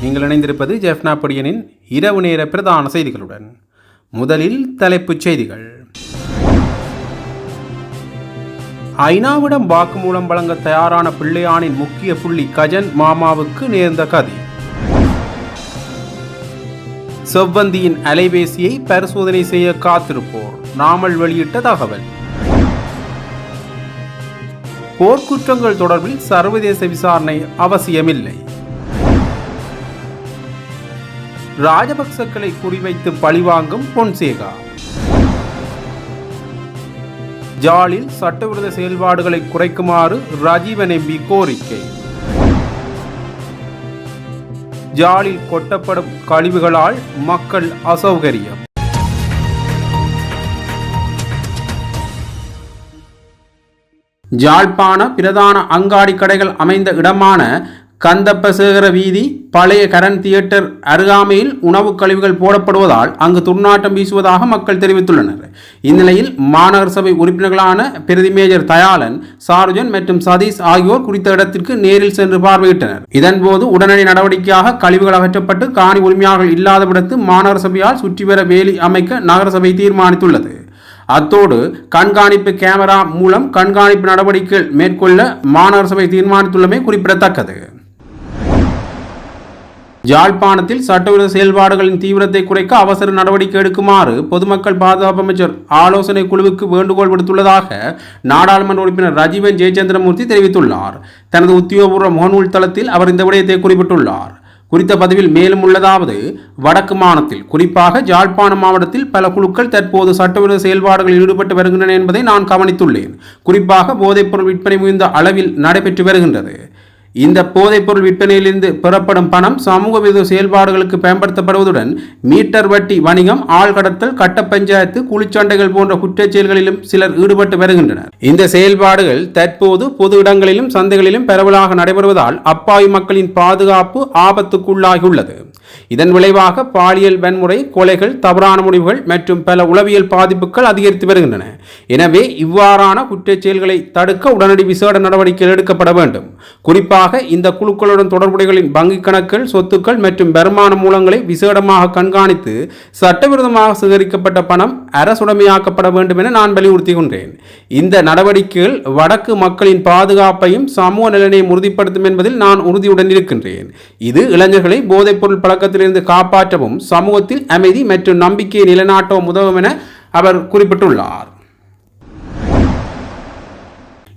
நீங்கள் இணைந்திருப்பது ஜெஃப்னா பொடியனின் இரவு நேர பிரதான செய்திகளுடன். முதலில் தலைப்புச் செய்திகள். ஐநாவிடம் வாக்குமூலம் வழங்க தயாரான பிள்ளையானின் முக்கிய புள்ளி கஜன் மாமாவுக்கு நேர்ந்த கதி. செவ்வந்தியின் அலைபேசியை பரிசோதனை செய்ய காத்திருப்போர் நாமல் வெளியிட்ட தகவல். போர்க்குற்றங்கள் தொடர்பில் சர்வதேச விசாரணை அவசியமில்லை. ராஜபக்சக்களை குறிவைத்து பழிவாங்கும் பொன்சேகா. ஜாலில் சட்டவிரோத செயல்பாடுகளை குறைக்குமாறு ராஜீவன் எம்பி கோரிக்கை. ஜாலில் கொட்டப்படும் கழிவுகளால் மக்கள் அசௌகரியம். ஜாழ்ப்பாண பிரதான அங்காடி கடைகள் அமைந்த இடமான கந்தப்பசேகர வீதி பழைய கரண் தியேட்டர் அருகாமையில் உணவுக் கழிவுகள் போடப்படுவதால் அங்கு துர்நாற்றம் வீசுவதாக மக்கள் தெரிவித்துள்ளனர். இந்நிலையில் மாநகர சபை உறுப்பினர்களான பிரதி மேஜர் தயாளன் சார்ஜன் மற்றும் சதீஷ் ஆகியோர் குறித்த இடத்திற்கு நேரில் சென்று பார்வையிட்டனர். இதன்போது உடனடி நடவடிக்கையாக கழிவுகள் அகற்றப்பட்டு காணி உரிமையாளர்கள் இல்லாதவிடத்து மாநகர சபையால் சுற்றிவர வேலி அமைக்க நகரசபை தீர்மானித்துள்ளது. அத்தோடு கண்காணிப்பு கேமரா மூலம் கண்காணிப்பு நடவடிக்கைகள் மேற்கொள்ள மாநகர சபை தீர்மானித்துள்ளமை குறிப்பிடத்தக்கது. யாழ்ப்பாணத்தில் சட்டவிரோத செயல்பாடுகளின் தீவிரத்தை குறைக்க அவசர நடவடிக்கை எடுக்குமாறு பொதுமக்கள் பாதுகாப்பு அமைச்சர் ஆலோசனை குழுவுக்கு வேண்டுகோள் விடுத்துள்ளதாக நாடாளுமன்ற உறுப்பினர் ரஜீவன் ஜெயச்சந்திரமூர்த்தி தெரிவித்துள்ளார். தனது உத்தியோகபூர்வ முகநூல் தளத்தில் அவர் இந்த விடயத்தை குறிப்பிட்டுள்ளார். குறித்த பதிவில் மேலும் உள்ளதாவது வடக்கு மாநிலத்தில் குறிப்பாக யாழ்ப்பாணம் மாவட்டத்தில் பல குழுக்கள் தற்போது சட்டவிரோத செயல்பாடுகளில் ஈடுபட்டு வருகின்றன என்பதை நான் கவனித்துள்ளேன். குறிப்பாக போதைப்பொருள் விற்பனை மிகுந்த அளவில் நடைபெற்று வருகின்றது. இந்த போதைப்பொருள் விற்பனையிலிருந்து பெறப்படும் பணம் சமூக விரோத செயல்பாடுகளுக்கு பயன்படுத்தப்படுவதுடன் மீட்டர் வட்டி வணிகம் ஆள் கடத்தல் கட்ட பஞ்சாயத்து குளிச்சண்டைகள் போன்ற குற்றச் செயல்களிலும் சிலர் ஈடுபட்டு வருகின்றனர். இந்த செயல்பாடுகள் தற்போது பொது இடங்களிலும் சந்தைகளிலும் பரவலாக நடைபெறுவதால் அப்பாவி மக்களின் பாதுகாப்பு ஆபத்துக்குள்ளாகியுள்ளது. இதன் விளைவாக பாலியல் வன்முறை கொலைகள் தவறான முடிவுகள் மற்றும் பல உளவியல் பாதிப்புகள் அதிகரித்து வருகின்றன. எனவே இவ்வாறான குற்றச் செயல்களை தடுக்க உடனடி விசேட நடவடிக்கைகள் எடுக்கப்பட வேண்டும். குறிப்பாக இந்த குழுக்களுடன் தொடர்புடைகளின் வங்கிக் கணக்குகள் சொத்துக்கள் மற்றும் வருமான மூலங்களை விசேடமாக கண்காணித்து சட்டவிரோதமாக சேகரிக்கப்பட்ட பணம் அரசுடைமையாக்கப்பட வேண்டும் என நான் வலியுறுத்துகின்றேன். இந்த நடவடிக்கைகள் வடக்கு மக்களின் பாதுகாப்பையும் சமூக நிலையை உறுதிப்படுத்தும் என்பதில் நான் உறுதியுடன் இருக்கின்றேன். இது இளைஞர்களை போதைப்பொருள் பழக்கத்திலிருந்து காப்பாற்றவும் சமூகத்தில் அமைதி மற்றும் நம்பிக்கையை நிலைநாட்டவும் உதவும் என அவர் குறிப்பிட்டுள்ளார்.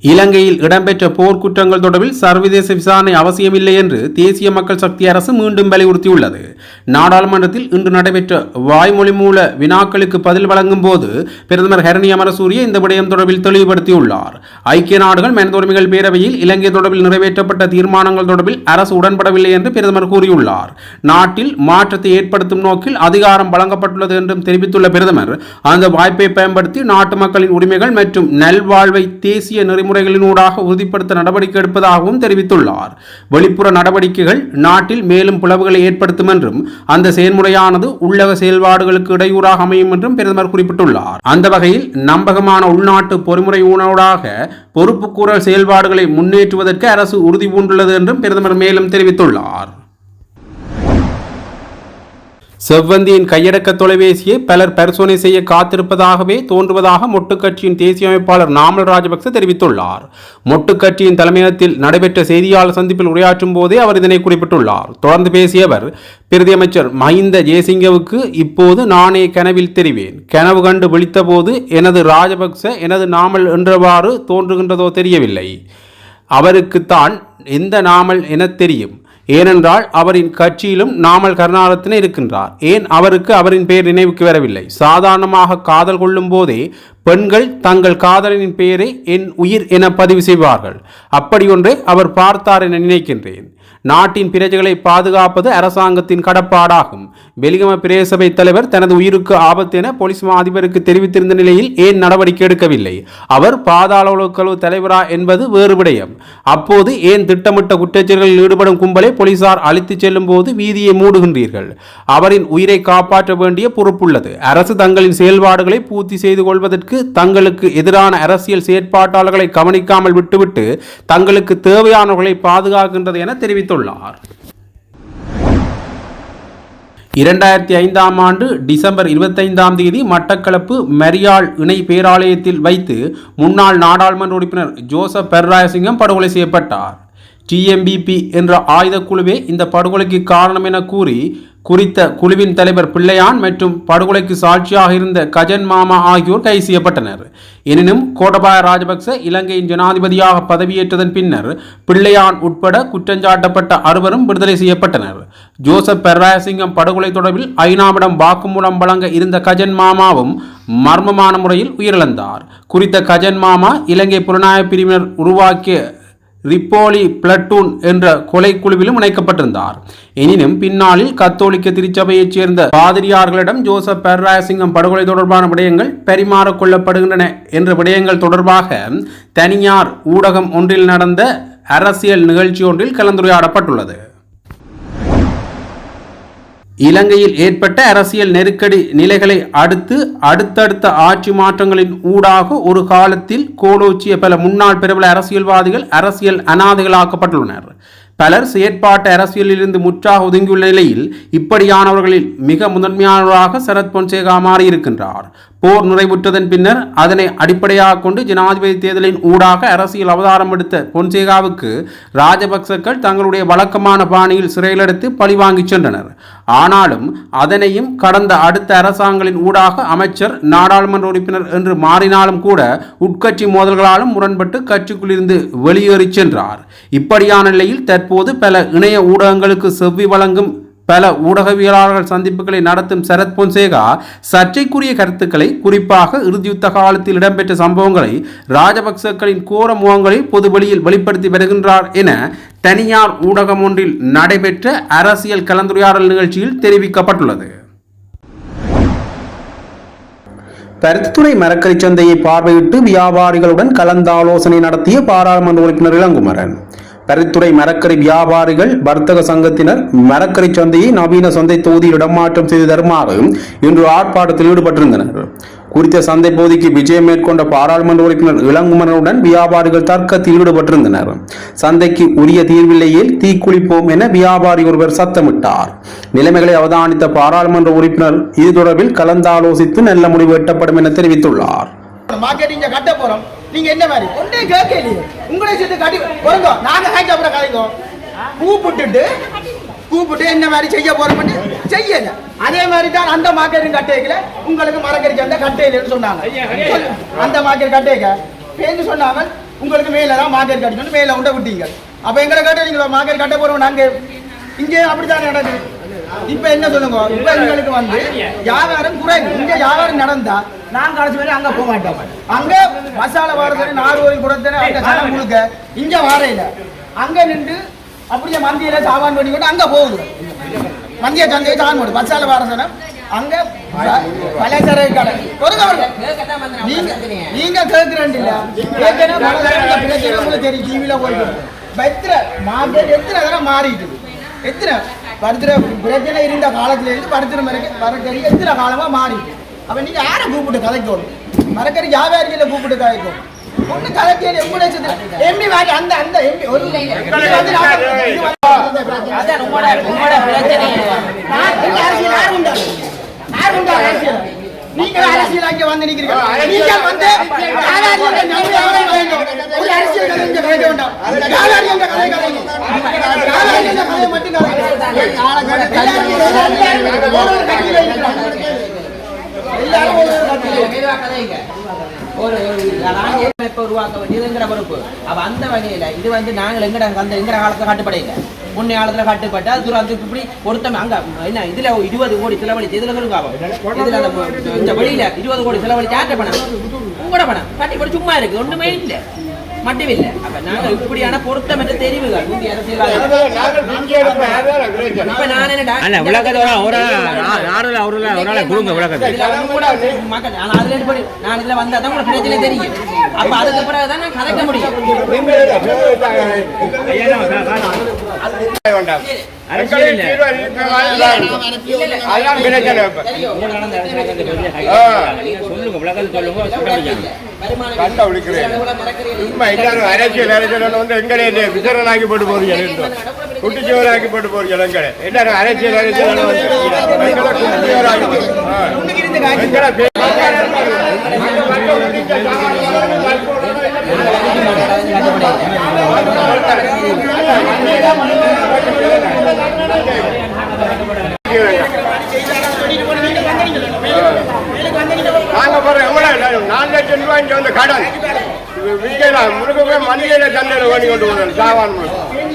இலங்கையில் இடம்பெற்ற போர்க்குற்றங்கள் தொடர்பில் சர்வதேச விசாரணை அவசியமில்லை என்று தேசிய மக்கள் சக்தி அரசு மீண்டும் வலியுறுத்தியுள்ளது. நாடாளுமன்றத்தில் இன்று நடைபெற்ற வாய்மொழி மூல வினாக்களுக்கு பதில் வழங்கும் போது பிரதமர் ஹரணி அமரசூரிய இந்த விடயம் தொடர்பில் தெளிவுபடுத்தியுள்ளார். ஐக்கிய நாடுகள் மனித உரிமைகள் பேரவையில் இலங்கை தொடர்பில் நிறைவேற்றப்பட்ட தீர்மானங்கள் தொடர்பில் அரசு உடன்படவில்லை என்று பிரதமர் கூறியுள்ளார். நாட்டில் மாற்றத்தை ஏற்படுத்தும் நோக்கில் அதிகாரம் வழங்கப்பட்டுள்ளது என்றும் தெரிவித்துள்ள பிரதமர் அந்த வாய்ப்பை பயன்படுத்தி நாட்டு மக்களின் உரிமைகள் மற்றும் நல்வாழ்வை தேசிய நெறிமுறை செயல்முறைகளினூடாக உறுதிப்படுத்த நடவடிக்கை எடுப்பதாகவும் தெரிவித்துள்ளார். வெளிப்புற நடவடிக்கைகள் நாட்டில் மேலும் பிளவுகளை ஏற்படுத்தும் என்றும் அந்த செயல்முறையானது உள்ளக செயல்பாடுகளுக்கு இடையூறாக அமையும் என்றும் பிரதமர் குறிப்பிட்டுள்ளார். அந்த வகையில் நம்பகமான உள்நாட்டு பொறிமுறை ஊனோடாக பொறுப்புக்கூறல் செயல்பாடுகளை முன்னேற்றுவதற்கு அரசு உறுதி பூண்டுள்ளது என்றும் பிரதமர் மேலும் தெரிவித்துள்ளார். செவ்வந்தியின் கையடக்க தொலைபேசியை பலர் பரிசோதனை செய்ய காத்திருப்பதாகவே தோன்றுவதாக மொட்டு கட்சியின் தேசிய அமைப்பாளர் நாமல் ராஜபக்ச தெரிவித்துள்ளார். மொட்டு கட்சியின் தலைமையகத்தில் நடைபெற்ற செய்தியாளர் சந்திப்பில் உரையாற்றும் போதே அவர் இதனை குறிப்பிட்டுள்ளார். தொடர்ந்து பேசிய அவர் பிரதி அமைச்சர் மஹிந்த ஜெயசிங்கவுக்கு இப்போது நானே கனவில் தெரிவேன். கனவு கண்டு விழித்தபோது எனது ராஜபக்ச எனது நாமல் என்றவாறு தோன்றுகின்றதோ தெரியவில்லை. அவருக்குத்தான் எந்த நாமல் என தெரியும். ஏனென்றால் அவரின் கட்சியிலும் நாமல் கருணாரத்னே இருக்கின்றார். ஏன் அவருக்கு அவரின் பெயர் நினைவுக்கு வரவில்லை? சாதாரணமாக காதல் கொள்ளும் போதே பெண்கள் தங்கள் காதலனின் பெயரை என் உயிர் என பதிவு செய்வார்கள். அப்படியொன்று அவர் பார்த்தார் என நினைக்கின்றேன். நாட்டின் பிரஜைகளை பாதுகாப்பது அரசாங்கத்தின் கடப்பாடாகும். வெளிகம பிரேசபை தலைவர் தனது உயிருக்கு ஆபத்து என போலீஸ் மா அதிபருக்கு தெரிவித்திருந்த நிலையில் ஏன் நடவடிக்கை எடுக்கவில்லை? அவர் பாதாள தலைவரா என்பது வேறு விடயம். அப்போது ஏன் திட்டமிட்ட குற்றச்செயல்களில் ஈடுபடும் கும்பலை போலீசார் அழித்துச் செல்லும் போது வீதியை மூடுகின்றீர்கள்? அவரின் உயிரை காப்பாற்ற வேண்டிய பொறுப்புள்ளது. அரசு தங்களின் செயல்பாடுகளை பூர்த்தி செய்து கொள்வதற்கு தங்களுக்கு எதிரான அரசியல் செயற்பாட்டாளர்களை கவனிக்காமல் விட்டுவிட்டு தங்களுக்கு தேவையானவர்களை பாதுகாக்கின்றது என தெரிவித்துள்ளார். இரண்டாயிரத்தி ஐந்தாம் ஆண்டு டிசம்பர் இருபத்தைந்தாம் தேதி மட்டக்களப்பு மரியாள் இணை பேராலயத்தில் வைத்து முன்னாள் நாடாளுமன்ற உறுப்பினர் ஜோசப் பெர்ராயசிங்கம் படுகொலை செய்யப்பட்டார். டிஎம்பிபி என்ற ஆயுதக் குழுவே இந்த படுகொலைக்கு காரணம் என கூறி குறித்த குழுவின் தலைவர் பிள்ளையான் மற்றும் படுகொலைக்கு சாட்சியாக இருந்த கஜன் மாமா ஆகியோர் கைது செய்யப்பட்டனர். எனினும் கோடபாய ராஜபக்ச இலங்கையின் ஜனாதிபதியாக பதவியேற்றதன் பின்னர் பிள்ளையான் உட்பட குற்றஞ்சாட்டப்பட்ட அறுவரும் விடுதலை செய்யப்பட்டனர். ஜோசப் பெர்ராயசிங்கம் படுகொலை தொடர்பில் ஐநாவிடம் வாக்குமூலம் வழங்க இருந்த கஜன் மாமாவும் மர்மமான முறையில் உயிரிழந்தார். குறித்த கஜன் மாமா இலங்கை புலனாய்வு பிரிவினர் உருவாக்கிய ரிப்போலி பிளட்டூன் என்ற கொலை குழுவிலும் இணைக்கப்பட்டிருந்தார். எனினும் பின்னாளில் கத்தோலிக்க திருச்சபையைச் சேர்ந்த பாதிரியார்களிடம் ஜோசப் பெர்ராயசிங்கம் படுகொலை தொடர்பான விடயங்கள் பரிமாறிக் கொள்ளப்படுகின்றன என்ற விடயங்கள் தொடர்பாக தனியார் ஊடகம் ஒன்றில் நடந்த அரசியல் நிகழ்ச்சி ஒன்றில் கலந்துரையாடப்பட்டுள்ளது. இலங்கையில் ஏற்பட்ட அரசியல் நெருக்கடி நிலைகளை அடுத்து அடுத்தடுத்த ஆட்சி மாற்றங்களின் ஊடாக ஒரு காலத்தில் கோலோச்சிய பல முன்னாள் பிரபல அரசியல்வாதிகள் அரசியல் அனாதைகளாக்கப்பட்டுள்ளனர். பலர் செயற்பாட்டு அரசியலிலிருந்து முற்றாக ஒதுங்கியுள்ள நிலையில் இப்படியானவர்களில் மிக முதன்மையானவராக சரத் பொன்சேகா மாறியிருக்கின்றார். போர் நிறைவுற்றதன் பின்னர் அதனை அடிப்படையாக கொண்டு ஜனாதிபதி தேர்தலின் ஊடாக அரசியல் அவதாரம் எடுத்த பொன்சேகாவுக்கு ராஜபக்சக்கள் தங்களுடைய வழக்கமான பாணியில் சிறையிலெடுத்து பழிவாங்கிச் சென்றனர். ஆனாலும் அதனையும் கடந்த அடுத்த அரசாங்கங்களின் ஊடாக அமைச்சர் நாடாளுமன்ற உறுப்பினர் என்று மாறினாலும் கூட உட்கட்சி மோதல்களாலும் முரண்பட்டு கட்சிக்குள்ளிருந்து வெளியேறிச் சென்றார். இப்படியான நிலையில் தற்போது பல இணைய ஊடகங்களுக்கு செவ்வி வழங்கும் பல ஊடகவியலாளர்கள் சந்திப்புகளை நடத்தும் சரத் பொன்சேகா சர்ச்சைக்குரிய கருத்துக்களை குறிப்பாக இறுதியுத்த காலத்தில் இடம்பெற்ற சம்பவங்களை ராஜபக்சக்களின் கோர முகங்களில் பொதுவெளியில் வெளிப்படுத்தி வருகின்றார் என தனியார் ஊடகம் ஒன்றில் நடைபெற்ற அரசியல் கலந்துரையாடல் நிகழ்ச்சியில் தெரிவிக்கப்பட்டுள்ளது. பருத்தித்துறை மரக்கறி சந்தையை பார்வையிட்டு வியாபாரிகளுடன் கலந்தாலோசனை நடத்திய பாராளுமன்ற உறுப்பினர் இளங்குமரன். கருத்துறை மரக்கறி வியாபாரிகள் வர்த்தக சங்கத்தினர் மரக்கறி சந்தையை நவீன சந்தை தொகுதியில் இடமாற்றம் செய்து தருமாறு இன்று ஆர்ப்பாட்டத்தில் ஈடுபட்டிருந்தனர். குறித்த சந்தை பகுதிக்கு விஜயம் மேற்கொண்ட பாராளுமன்ற உறுப்பினர் இளங்குமரனுடன் வியாபாரிகள் தர்க்கத்தில் ஈடுபட்டிருந்தனர். சந்தைக்கு உரிய தீர்வில்லையில் தீக்குளிப்போம் என வியாபாரி ஒருவர் சத்தமிட்டார். நிலைமைகளை அவதானித்த பாராளுமன்ற உறுப்பினர் இது தொடர்பில் கலந்தாலோசித்து நல்ல முடிவு எட்டப்படும் என தெரிவித்துள்ளார். மார்க்கெட்டிங் கட்ட போறோம். நீங்க என்ன மாதிரி? ஒன்றே கேட்கலையே உங்களே சேர்த்து கட்டி வருங்க நாங்க ஹேண்ட் அப்புறம் கலைங்க. கூப்பிட்டுட்டு கூப்பிட்டு என்ன மாதிரி செய்ய போறோம்னு செய்யல. அதே மாதிரி தான் அந்த மார்க்கெட்டிங் கட்டைகளை உங்களுக்கு மரக்கறிக்கு அந்த கட்டையிலன்னு சொன்னாங்க. அந்த மார்க்கெட் கட்டைக்க. பேருந்து சொன்னாங்க உங்களுக்கு மேல தான் மார்க்கெட் கட்டணும் மேல உண்ட விட்டீங்க. அப்ப எங்களை கட்ட நீங்க மார்க்கெட் கட்ட போறோம். நாங்க இங்கே அப்படித்தான் நடக்குது? இப்ப என்ன சொல்லுங்க? இப்ப எங்களுக்கு வந்து வியாபாரம் குறைவு. இங்க வியாபாரம் நடந்தா நான் கடைசி வரை அங்க போக மாட்டோம் அங்க மசாலா வாரத்தனை நாலு வரைக்கும் கொடுத்தனே அங்க சனம் முழுக்க இங்க வாரையில அங்க நின்று அப்படியே மந்தியில சாமான் பண்ணி கொண்டு அங்க போகுது. மந்திய சந்தையை சாமான் போடு. மசாலா வாரசனம் அங்க பலசர கடை. நீங்க நீங்க கேட்கிறேன் இல்ல ஏற்கனவே பலசரக்கு பிரச்சனை உங்களுக்கு தெரியும். டிவில போயிட்டு எத்தனை மார்க்கெட் எத்தனை தடவை மாறிட்டு? எத்தனை? பருத்திர பிரச்சனை இருந்த காலத்துல இருந்து பருத்திர மரக்க மரக்கறி எத்தனை காலமா மாறிட்டு? அப்ப நீங்க யாரை கூப்பிட்டு கதைக்கணும் மரக்கறி வியாபாரிகளை கூப்பிட்டு கதைக்கும் ஒண்ணு கதைக்கையில எப்படி எம்பி வாங்கி அந்த அந்த எம்பி ஒரு அதான் உங்களோட உங்களோட பிரச்சனை அரசியல் யார் அரசியல்? வந்து வந்து. ஒரு அரசியல் வேண்டாம் மட்டும் உருவாக்க வேண்டியதுங்கிற பொறுப்பு? அப்ப அந்த வகையில இது வந்து நாங்கள் எங்கட அந்த எங்கட காலத்துல கட்டுப்படையில முன்னைய காலத்துல கட்டுப்பட்டு அது தூரம் இப்படி பொருத்தம் அங்க என்ன இதுல இருபது கோடி செலவழிச்சு இதுல சொல்லுங்க. இதுல அந்த இந்த வெளியில இருபது கோடி செலவழிச்சு யார்ட்ட பணம்? உங்களோட பணம். சும்மா இருக்கு ஒண்ணுமே இல்ல. மட்டும் இல்ல அப்ப நாங்க இப்படியான பொருத்தம் என்ற தெரிவுகள் இந்திய அரசியல்வாதிகள் இப்ப நான் என்னடா அண்ணா விளக்கத்தை ஒரு ஒரு ஆ- ஆறுல ஒரு ஒரு ஆளை கொடுங்க விளக்கத்தை இதுல வந்து கூட மக்கள் நான் அதுல இருந்து நான் இதுல வந்தா தான் உங்களுக்கு பிரச்சனை தெரியும். அப்ப அதுக்கு பிறகு தான் நான் கதைக்க முடியும். சொல்லுங்க சொல்லுங்க கண்ட மரக்கறி சும்மா எல்லாரும் அரசியல் அரசியல் வந்து எங்களே விசரணாக்கி போட்டு போறீங்க நடப்புல குட்டிச்சோறாக்கி போட்டு போற இளங்கடை என்ன அரசியல் அரசியல் குட்டிச்சோறாக்கி உனக்கு இருந்து காய்ச்சி நாங்க போற எவ்வளவு நாலு லட்சம் ரூபாய் வந்து கடன் விற்கலாம் முழுக்க போய் மல்லிகையில சந்தையில ஓடி கொண்டு போகணும் சாவான்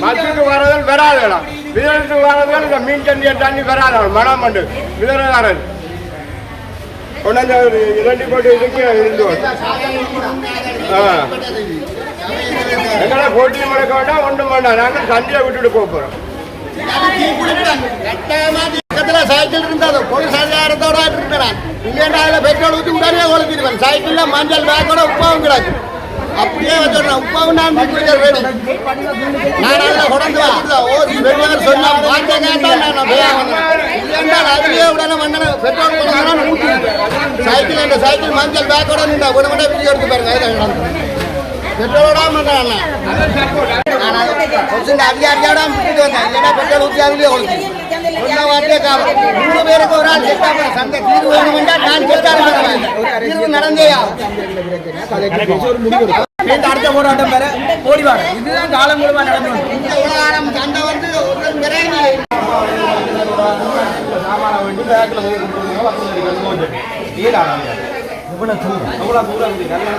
மசுக்கு வரதும் வராதுலாம் விதத்துக்கு வரதும் இந்த மீன் சந்திய தண்ணி வராது மனம் பண்ணு விதரதாரன் கொண்டாந்து இரண்டு கோடி இதுக்கு இருந்து எங்களை போட்டி முடக்க வேண்டாம் ஒன்றும் வேண்டாம் நாங்கள் சந்தையை விட்டுட்டு போக போறோம் பக்கத்துல சைக்கிள் இருந்தது போலீஸ் அதிகாரத்தோட இருக்கிறான் இல்லைன்னா அதுல பெட்ரோல் ஊற்றி உடனே சைக்கிளில் மஞ்சள் பேக்கோட உப்பாவும் கிடக்கு. அப்படியே வச்சிடறேன். உப்பாவும் நான் குடிக்கிற நான் அதில் கொண்டு வந்து ஓசி வெளியவர் சொன்னா வாங்க கேட்டா நான் போய் இல்லைன்னா அதுலயே உடனே வந்தன. பெட்ரோல் கொண்டு ஊற்றி சைக்கிள் அந்த சைக்கிள் மஞ்சள் பேக்கோட நின்றா உடனே உடனே வீடியோ எடுத்து பாருங்க. அதில் பெட்ரோலோட நான். கொஞ்சம் அதிகாரியோட விட்டுட்டு வந்தேன். இல்லைன்னா பெட்ரோல் ஊற்றி அதுலயே காலம் மூணு பேருக்கு ஒரு ஆள் சந்தை தீர்வு வேணுமென்றா நான் செட்டா அடுத்த போராட்டம் வாங்க இதுதான் காலம் முழுவா நடந்து வந்து இந்த உலகாரம் சண்டை வந்து ஒரு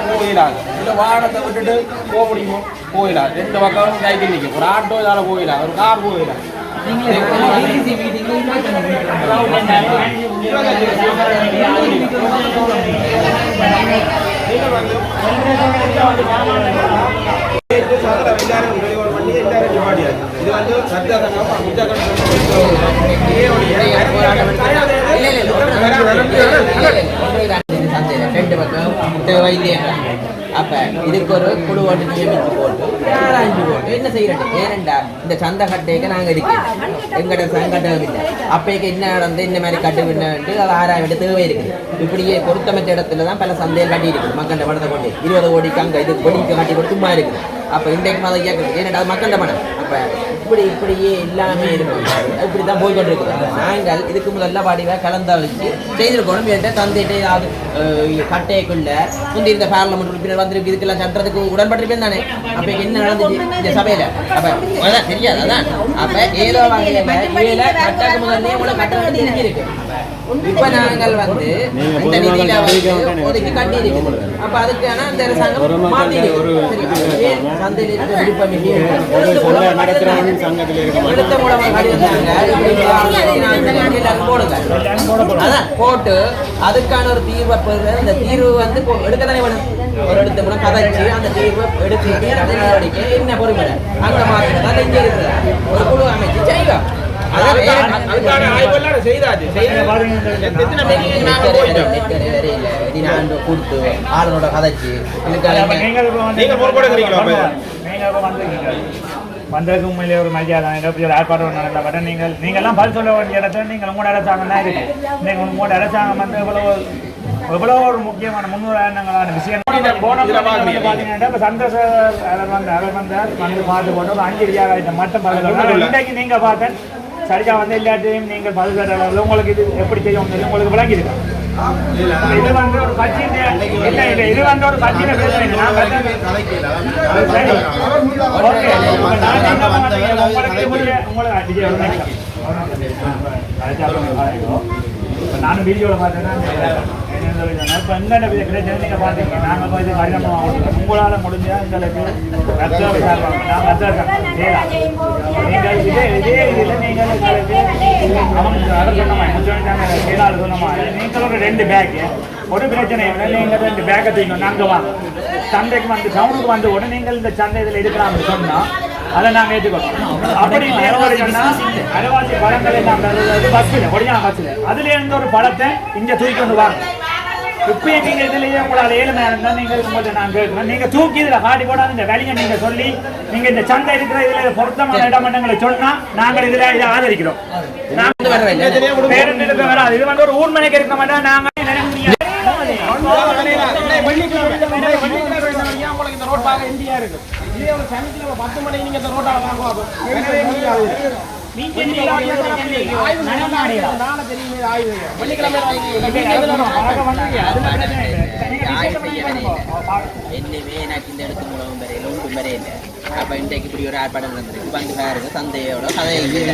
விரைவில் வாகனத்தை விட்டுட்டு போக முடியுமோ போயிடலாம் ரெண்டு பக்கம் சைக்கிள் நிற்கும் ஒரு ஆட்டோ இதால போயிடலாம் ஒரு கார் போயிடலாம் ரெண்டு பக்கம் தேவை அப்ப இதுக்கு ஒரு குழு ஒன்று நியமித்து போட்டு என்ன செய்யறது? ஏனண்டா இந்த சந்த கட்டைக்கு நாங்க இருக்கோம் எங்கட சங்கடம் இல்லை. அப்பைக்கு என்ன நடந்து இந்த மாதிரி கட்டு பின்னட்டு அது ஆராய வேண்டிய தேவை இருக்குது. இப்படியே பொருத்தமைச்ச இடத்துல தான் பல சந்தைகள் கட்டி இருக்குது. மக்கள் பணத்தை கொண்டு இருபது கோடிக்கு அங்கே இது கோடிக்கு கட்டி கொடுத்து சும்மா இருக்குது. அப்போ இன்றைக்கு மாதிரி கேட்குறது ஏனடா அது மக்கண்ட பணம். அப்ப இப்படி இப்படியே எல்லாமே இருக்கும். இப்படி தான் போய்கொண்டு இருக்குது நாங்கள் இதுக்கு முதல்ல பாடிவா கலந்தாளிச்சு செய்திருக்கணும். என்ற தந்தைகிட்ட ஏதாவது அஹ், கட்டைக்குள்ள முந்தி இந்த பார்லமெண்ட் உறுப்பினர் வந்திருக்கு. இதுக்கெல்லாம் சட்டத்துக்கு உடன்பட்டிருப்பேன் தானே. அப்போ என்ன நடந்துச்சு இந்த சபையில அப்ப அதான் தெரியாது அதான் அப்ப ஏதோ வகையில கட்டாக்கு முதல்ல கட்ட வேண்டியது இருக்கு இப்ப நாங்கள் வந்து இந்த நிதியில வந்து ஒதுக்கி கட்டி இருக்குது அப்ப அதுக்கான அந்த அரசாங்கம் மாத்தி சந்தையில் இருக்கிற விருப்பம் இல்லையே எடுத்த மூலமா கடி வந்தாங்க போட்டு அதுக்கான ஒரு தீர்வை அந்த தீர்வு வந்து வேணும். ஒரு இடத்த கூட கதைச்சு அந்த தீர்வை எடுத்து அதை நடவடிக்கை என்ன பொறுமை அங்க இருக்கிற ஒரு குழு அமைச்சு செய்தாச்சு கொடுத்து ஆளுநரோட கதைச்சு வந்ததுக்கு உண்மையிலே ஒரு மரியாதை எப்படி ஒரு ஆர்ப்பாட்டம் நடந்தப்பட்ட நீங்கள் நீங்கள்லாம் பதில் சொல்ல வேண்டிய இடத்துல நீங்கள் உங்களோட அரசாங்கம் தான் இருக்கு நீங்கள் உங்களோட அரசாங்கம் வந்து எவ்வளோ எவ்வளோ ஒரு முக்கியமான முன்னுதாரணங்களான விஷயம் போன பார்த்தீங்கன்னா இப்போ சந்திரசேகர் அவர் வந்து அவர் வந்து வந்து பார்த்து போட்டு ஒரு அஞ்சு வியாபாரத்தை மட்டும் பார்த்து இன்றைக்கு நீங்கள் பார்த்தேன் சரியா வந்து எல்லாத்தையும் நீங்கள் பதில் சொல்ற உங்களுக்கு இது எப்படி செய்யும் உங்களுக்கு விளங்கி இருக்கு இது வந்து ஒரு கட்சியின் இல்ல இல்ல இது வந்து ஒரு கட்சியில பேசுறீங்க ஓகே. உங்களுக்கு நானும் வீடியோல பார்த்தேன்னா இப்ப என்னென்ன போய் இது கடினமா ஆகணும். உங்களால முடிஞ்சா எங்களுக்கு நான் செய்யலாம். நீங்கள் இதே இதே இதில் நீங்கள் எங்களுக்கு அவங்க அதை செயலாளர் நீங்கள் ஒரு ரெண்டு பேக்கு ஒரு பிரச்சனை இல்லை நீங்கள் ரெண்டு பேக்கை தூக்கணும் நாங்கள் வாங்க சந்தைக்கு வந்து டவுனுக்கு வந்து உடனே நீங்கள் இந்த சந்தை இதில் இருக்கிறாங்க சொன்னால் அதை நாங்கள் ஏற்றுக்கணும் அப்படி அரைவாசி பழங்களை நாங்கள் பஸ்ஸில் ஒடியா பஸ்ஸில் அதுல ஒரு பழத்தை இங்கே தூக்கி கொண்டு வாங்க இப்பயே நீங்க இதுலயே உங்களால ஏழுமையா இருந்தா நீங்க உங்கள்ட்ட நான் கேட்கிறேன் நீங்க தூக்கி இதுல காட்டி போடாத இந்த வேலையை நீங்க சொல்லி நீங்க இந்த சந்தை இருக்கிற இதுல பொருத்தமான இடமண்டங்களை சொன்னா நாங்கள் இதுல இதை ஆதரிக்கிறோம். இது வந்து ஒரு ஊர்மனைக்கு இருக்க மாட்டா நாங்க நினைக்க முடியாது மணிக்கு உங்களுக்கு இந்த ரோட் பார்க்க எம்டியா இருக்கு இதே ஒரு சனிக்கிழமை பத்து மணிக்கு நீங்க இந்த ரோட்டால வாங்குவோம் என்னமே எனக்கு இந்த இடத்து மூலம் வரையில ஒன்றும் வரையில. அப்ப இன்றைக்கு இப்படி ஒரு ஆர்ப்பாட்டம் நடந்திருக்கு. வந்து பாருங்க சந்தையோட கதை இதுல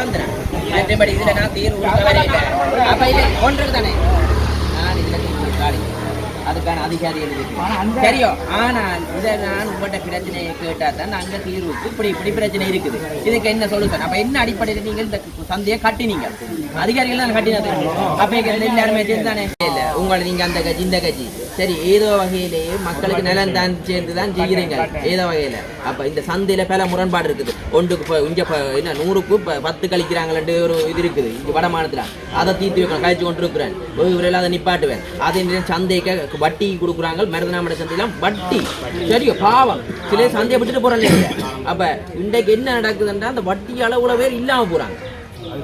வந்துடுறேன் மற்றபடி இதுல நான் தீர்வு கொடுக்க வரையில. அப்ப இது ஒன்றுக்கு தானே நான் இதுல தீர்வு கொடுக்காது அதுக்கான அதிகாரிகள் இருக்கு தெரியும் ஆனால் இதை நான் உங்கள்கிட்ட பிரச்சனையை கேட்டா தான் அங்க தீர்வுக்கு இப்படி இப்படி பிரச்சனை இருக்குது. இதுக்கு என்ன சொல்லுங்க அப்ப என்ன அடிப்படையில் நீங்க இந்த சந்தையை கட்டினீங்க? அதிகாரிகள் தான் கட்டினது. அப்ப எல்லாருமே தானே இல்ல. உங்களை நீங்க அந்த கட்சி இந்த கட்சி. சரி ஏதோ வகையிலேயே மக்களுக்கு நலன் தான் சேர்ந்து தான் செய்கிறீங்க ஏதோ வகையில. அப்ப இந்த சந்தையில பல முரண்பாடு இருக்குது. ஒன்றுக்கு இப்ப இங்க என்ன நூறுக்கு இப்ப பத்து கழிக்கிறாங்களே ஒரு இது இருக்குது. இங்க வட மாநிலத்துல. அதை தீர்த்து வைக்கணும் கழிச்சு கொண்டு இருக்கிறேன் இவரெல்லாம் அதை நிப்பாட்டுவேன். அதே நேரம் சந்தைக்கு வட்டி கொடுக்குறாங்க. மருதநாமட சந்தையெல்லாம் வட்டி. சரியோ பாவம். சில சந்தையை விட்டுட்டு போறாங்க அப்ப இன்றைக்கு என்ன நடக்குதுன்றா அந்த வட்டி அளவுல பேர் இல்லாம போறாங்க.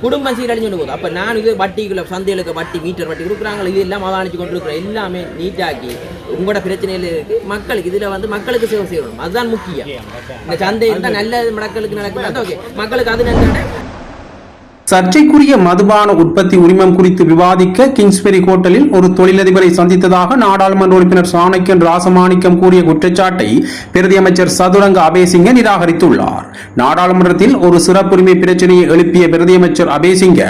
குடும்பம் சீரழிஞ்சு போகுது. அப்ப நான் இது வட்டிக்குள்ள சந்தைகளுக்கு வட்டி மீட்டர் வட்டி கொடுக்குறாங்க இது எல்லாம் அவதானிச்சு கொண்டு இருக்கிற எல்லாமே நீட்டாக்கி உங்களோட பிரச்சனையில இருக்கு. மக்களுக்கு இதுல வந்து மக்களுக்கு சேவை செய்யணும். அதுதான் முக்கியம். இந்த சந்தை இருந்தா நல்ல மக்களுக்கு நடக்குது ஓகே மக்களுக்கு அது நல்ல சர்ச்சைக்குரிய மதுபான உற்பத்தி உரிமம் குறித்து விவாதிக்க கிங்ஸ்பெரி ஹோட்டலில் ஒரு தொழிலதிபரை சந்தித்ததாக நாடாளுமன்ற உறுப்பினர் சாணக்கியன் ராசமாணிக்கம் கூறிய குற்றச்சாட்டை பிரதி அமைச்சர் சதுரங்க அபேசிங்க நிராகரித்துள்ளார். நாடாளுமன்றத்தில் ஒரு சிறப்புரிமை பிரச்சனையை எழுப்பிய பிரதி அமைச்சர் அபேசிங்க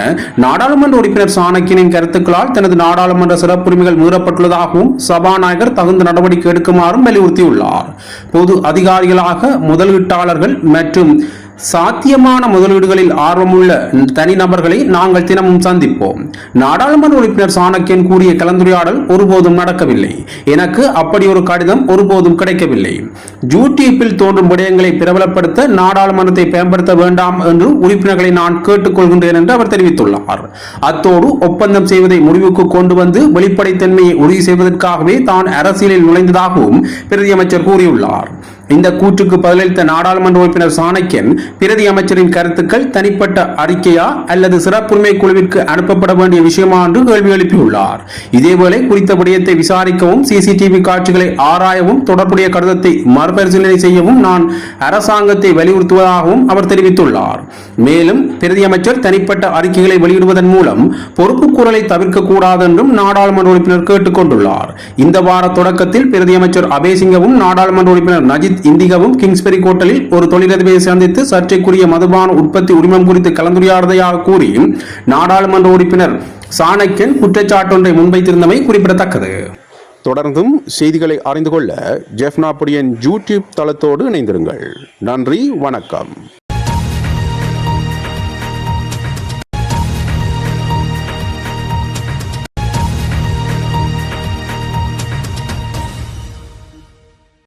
நாடாளுமன்ற உறுப்பினர் சாணக்கியனின் கருத்துக்களால் தனது நாடாளுமன்ற சிறப்புரிமைகள் மீறப்பட்டுள்ளதாகவும் சபாநாயகர் தகுந்த நடவடிக்கை எடுக்குமாறும் வலியுறுத்தியுள்ளார். பொது அதிகாரிகளாக முதலீட்டாளர்கள் மற்றும் சாத்தியமான முதலீடுகளில் ஆர்வமுள்ள தனிநபர்களை நாங்கள் தினமும் சந்திப்போம். நாடாளுமன்ற உறுப்பினர் சாணக்கியன் கூறிய கலந்துரையாடல் ஒருபோதும் நடக்கவில்லை. எனக்கு அப்படி ஒரு கடிதம் ஒருபோதும் கிடைக்கவில்லை. யூடியூப்பில் தோன்றும் விடயங்களை பிரபலப்படுத்த நாடாளுமன்றத்தை பயன்படுத்த வேண்டாம் என்று உறுப்பினர்களை நான் கேட்டுக்கொள்கின்றேன் என்று அவர் தெரிவித்துள்ளார். அத்தோடு ஒப்பந்தம் செய்வதை முடிவுக்கு கொண்டு வந்து வெளிப்படைத்தன்மையை உறுதி செய்வதற்காகவே தான் அரசியலில் நுழைந்ததாகவும் பிரதியமைச்சர் கூறியுள்ளார். இந்த கூற்றுக்கு பதிலளித்த நாடாளுமன்ற உறுப்பினர் சாணக்கியன் பிரதி அமைச்சரின் கருத்துக்கள் தனிப்பட்ட அறிக்கையா அல்லது சிறப்புரிமை குழுவிற்கு அனுப்பப்பட வேண்டிய விஷயமா என்று கேள்வி எழுப்பியுள்ளார். இதேவேளை குறித்த விடயத்தை விசாரிக்கவும் சிசிடிவி காட்சிகளை ஆராயவும் தொடர்புடைய கடிதத்தை மறுபரிசீலனை செய்யவும் நான் அரசாங்கத்தை வலியுறுத்துவதாகவும் அவர் தெரிவித்துள்ளார். மேலும் பிரதி அமைச்சர் தனிப்பட்ட அறிக்கைகளை வெளியிடுவதன் மூலம் பொறுப்பு குரலை தவிர்க்க கூடாது என்றும் நாடாளுமன்ற உறுப்பினர் கேட்டுக்கொண்டுள்ளார். இந்த வார தொடக்கத்தில் பிரதி அமைச்சர் அபேசிங்கவும் நாடாளுமன்ற உறுப்பினர் நஜித் இந்திகவும் கிங்ஸ்பெரி கோட்டலில் ஒரு தொழிலதிபரை சந்தித்து சர்ச்சைக்குரிய மதுபான உற்பத்தி உரிமம் குறித்து கலந்துரையாடுவதாக கூறி நாடாளுமன்ற உறுப்பினர் சாணக்கியன் குற்றச்சாட்டொன்றை முன்வைத்திருந்தமை குறிப்பிடத்தக்கது. தொடர்ந்தும் செய்திகளை அறிந்து கொள்ள ஜெஃப்னாபுரியன் யூடியூப் தளத்தோடு இணைந்திருங்கள். நன்றி வணக்கம்.